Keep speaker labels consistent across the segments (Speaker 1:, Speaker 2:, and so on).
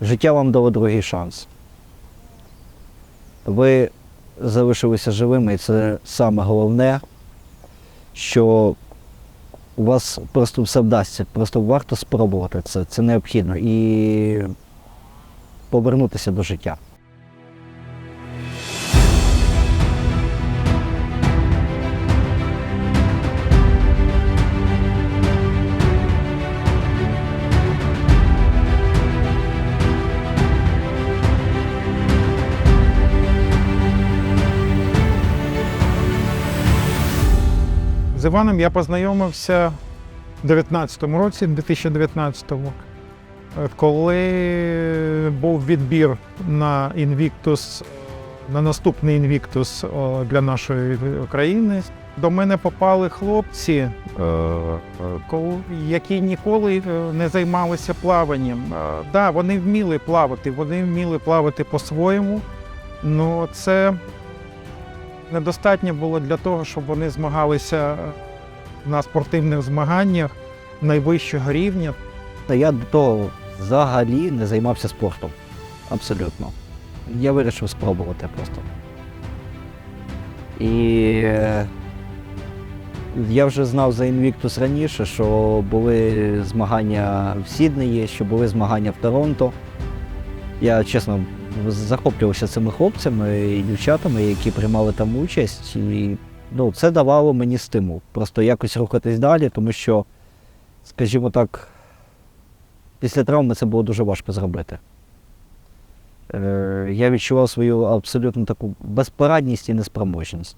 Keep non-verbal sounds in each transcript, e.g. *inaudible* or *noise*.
Speaker 1: Життя вам дало другий шанс. Ви залишилися живими, і це саме головне, що у вас просто все вдасться. Просто варто спробувати це. Це необхідно. І повернутися до життя.
Speaker 2: З Іваном я познайомився в 19-му році, 2019-му, е, коли був відбір на Invictus, на наступний Invictus для нашої країни. До мене попали хлопці, е, які ніколи е, не займалися плаванням. Е, Да, вони вміли плавати, вони вміли плавати по-своєму, але це недостатньо було для того, щоб вони змагалися на спортивних змаганнях найвищого рівня.
Speaker 1: Та я до того взагалі не займався спортом. Абсолютно. Я вирішив спробувати просто. І е, я вже знав за Invictus раніше, що були змагання в Сіднеї, що були змагання в Торонто. Я чесно захоплювався цими хлопцями і дівчатами, які приймали там участь. І ну, це давало мені стимул. Просто якось рухатись далі, тому що, скажімо так, після травми це було дуже важко зробити. Е, я відчував свою абсолютно таку безпорадність і неспроможність.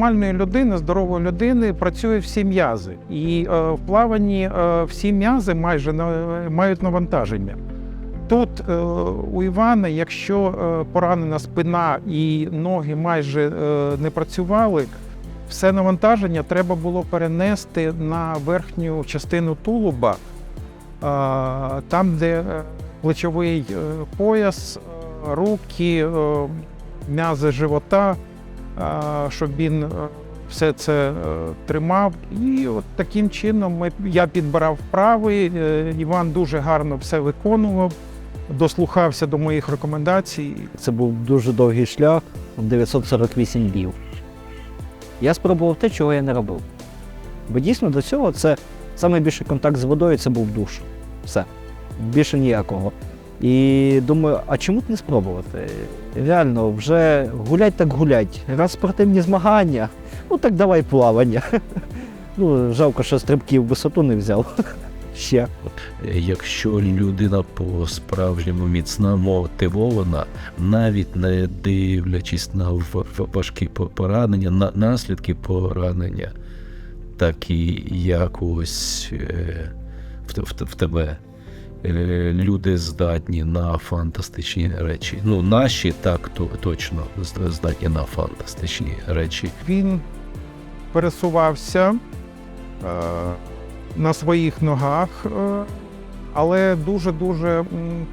Speaker 2: Нормальної людини, здорової людини, працює всі м'язи. І е, в плаванні е, всі м'язи майже на- мають навантаження. Тут е, у Івана, якщо е, поранена спина і ноги майже е, не працювали, все навантаження треба було перенести на верхню частину тулуба, е, там, де е, плечовий е, пояс, е, руки, е, м'язи живота, щоб він е, все це е, тримав. І от таким чином я підбирав вправи. е, Іван дуже гарно все виконував, дослухався до моїх рекомендацій.
Speaker 1: Це був дуже довгий шлях 948 днів. Я спробував те, чого я не робив. Бо дійсно до цього це найбільший контакт з водою це був душ. Все. Більше ніякого. І думаю, а чому б не спробувати? Реально, вже гулять так гулять. Раз спортивні змагання, ну так давай плавання. *laughs* Ну, жалко, що стрибків висоту не взяв. *laughs* Ще.
Speaker 3: Якщо людина по-справжньому міцна, мотивована, навіть не дивлячись на важкі поранення, на наслідки поранення, так і якось е, в, тебе люди здатні на фантастичні речі. Ну, наші так то, точно здатні на фантастичні речі.
Speaker 2: Він пересувався е, на своїх ногах, е, але дуже-дуже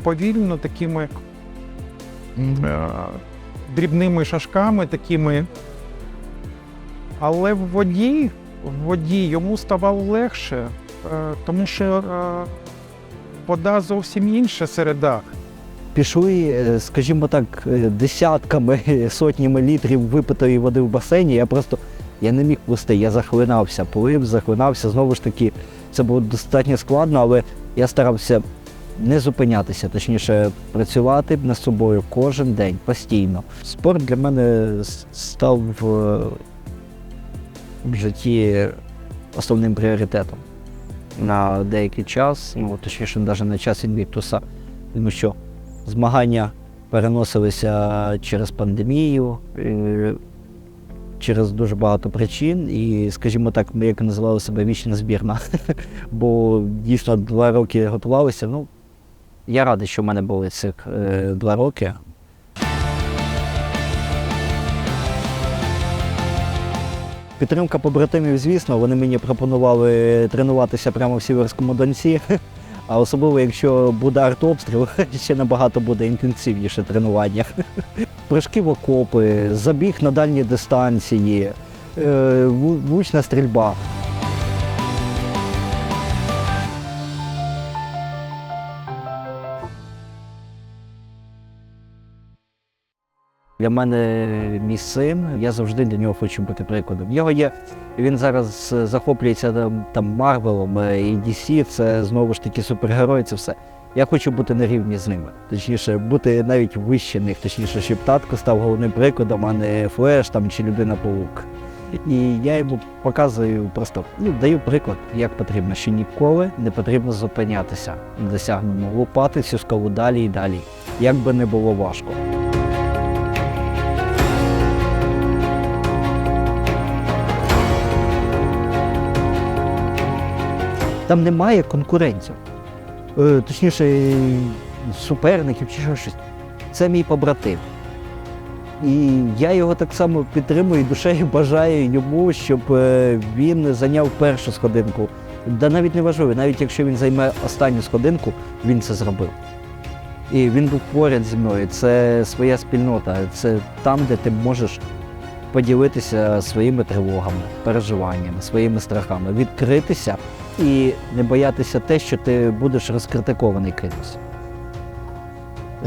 Speaker 2: повільно, такими е, дрібними шажками, такими. Але в воді, в воді йому ставало легше, е, тому що е, вода зовсім інша середа.
Speaker 1: Пішли, е, скажімо так, е, десятками, сотнями літрів випитої води в басейні. Я просто я не міг плисти, я захлинався, плив, захлинався. Знову ж таки, це було достатньо складно, але я старався не зупинятися, точніше, працювати над собою кожен день, постійно. Спорт для мене став е, в житті основним пріоритетом на деякий час, ну точніше, навіть на час інвіктуса, тому що змагання переносилися через пандемію, е, через дуже багато причин. І, скажімо так, ми як називали себе вічна збірна. *laughs* Бо дійсно два роки готувалися. Ну, я радий, що в мене були цих е, два роки. Підтримка побратимів, звісно, вони мені пропонували тренуватися прямо в Сіверському Донці. *laughs* А особливо, якщо буде артобстріл, *laughs* ще набагато буде інтенсивніше тренування. *laughs* Прыжки в окопи, забіг на дальні дистанції, вучна влучна стрільба. Для мене мій син, я завжди для нього хочу бути прикладом. Його є, він зараз е, захоплюється там, Марвелом е, і DC, це знову ж таки супергерої, це все. Я хочу бути на рівні з ними. Точніше, бути навіть вище них, точніше, щоб татко став головним прикладом, а не Флеш там чи людина паук. І я йому показую просто ну, даю приклад, як потрібно, що ніколи не потрібно зупинятися на досягненому, лупати цю скалу далі і далі, як би не було важко. Там немає конкурентів. Е, точніше, суперників чи щось. Це мій побратим. І я його так само підтримую душею бажаю йому, щоб е, він зайняв першу сходинку. Да навіть не важливо, навіть якщо він займе останню сходинку, він це зробив. І він був поряд зі мною. Це своя спільнота, це там, де ти можеш поділитися своїми тривогами, переживаннями, своїми страхами, відкритися і не боятися те, що ти будеш розкритикований кимось.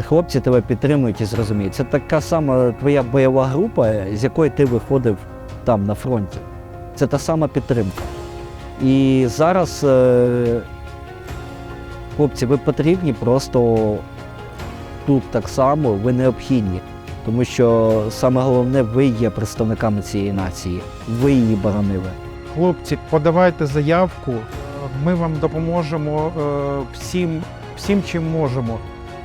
Speaker 1: Хлопці тебе підтримують і зрозуміють. Це така сама твоя бойова група, з якої ти виходив там на фронті. Це та сама підтримка. І зараз, е, хлопці, ви потрібні просто тут так само, ви необхідні. Тому що саме головне, ви є представниками цієї нації, ви її боронили.
Speaker 2: Хлопці, подавайте заявку, ми вам допоможемо е, всім, всім, чим можемо.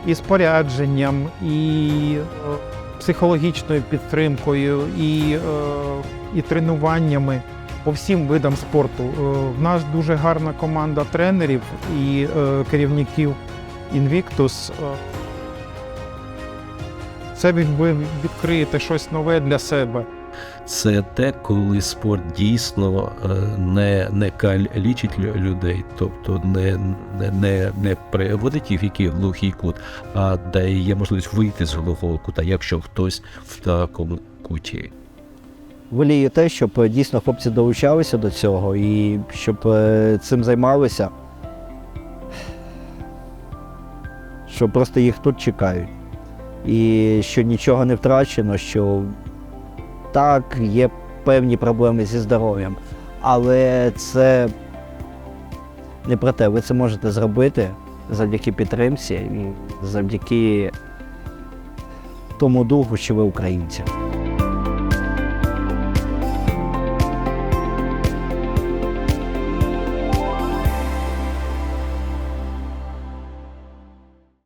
Speaker 2: І спорядженням, і е, психологічною підтримкою, і, е, і тренуваннями по всім видам спорту. В нас дуже гарна команда тренерів і керівників Invictus. Це ви ви відкриєте щось нове для себе.
Speaker 3: Це те, коли спорт дійсно е, не, не калічить лю- людей, тобто не, не, не, не приводить їх в який глухий кут, а дає можливість вийти з глухого кута, якщо хтось в такому куті.
Speaker 1: волію те, щоб е, дійсно хлопці долучалися до цього і щоб е, цим займалися. Що просто їх тут чекають. І що нічого не втрачено, що так, є певні проблеми зі здоров'ям, але це не про те, ви це можете зробити завдяки підтримці і завдяки тому духу, що ви українці.